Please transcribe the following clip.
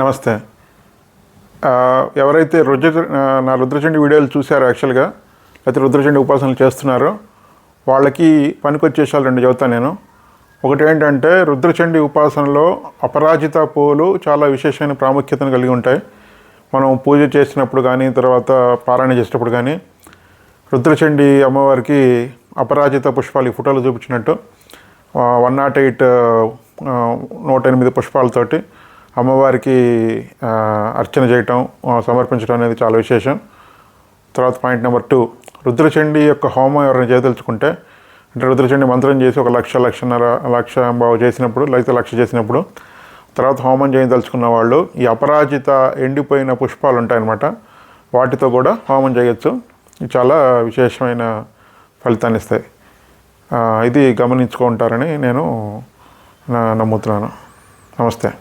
నమస్తే. ఎవరైతే రుద్ర నా రుద్రచండి వీడియోలు చూశారో యాక్చువల్గా లేకపోతే రుద్రచండి ఉపాసనలు చేస్తున్నారో వాళ్ళకి పనికొచ్చేసాలు రెండు చెబుతాను నేను. ఒకటి ఏంటంటే రుద్రచండి ఉపాసనలో అపరాజిత పూలు చాలా విశేషమైన ప్రాముఖ్యతను కలిగి ఉంటాయి. మనం పూజ చేసినప్పుడు కానీ తర్వాత పారాయణ చేసేటప్పుడు కానీ రుద్రచండి అమ్మవారికి అపరాజిత పుష్పాలు ఈ ఫోటోలు చూపించినట్టు వన్ నాట్ ఎయిట్ నూట ఎనిమిది పుష్పాలతోటి అమ్మవారికి అర్చన చేయటం సమర్పించడం అనేది చాలా విశేషం. తర్వాత పాయింట్ నెంబర్ టూ రుద్రచండి యొక్క హోమం ఎవరైనా చేయదలుచుకుంటే అంటే రుద్రచండి మంత్రం చేసి ఒక లక్ష లక్షన్నర లక్ష బావు చేసినప్పుడు లేకపోతే లక్ష చేసినప్పుడు తర్వాత హోమం చేయదలుచుకున్న వాళ్ళు ఈ అపరాజిత ఎండిపోయిన పుష్పాలు ఉంటాయన్నమాట. వాటితో కూడా హోమం చేయొచ్చు. చాలా విశేషమైన ఫలితాన్ని ఇస్తాయి. ఇది గమనించుకుంటారని నేను నా- నమ్ముతున్నాను. నమస్తే.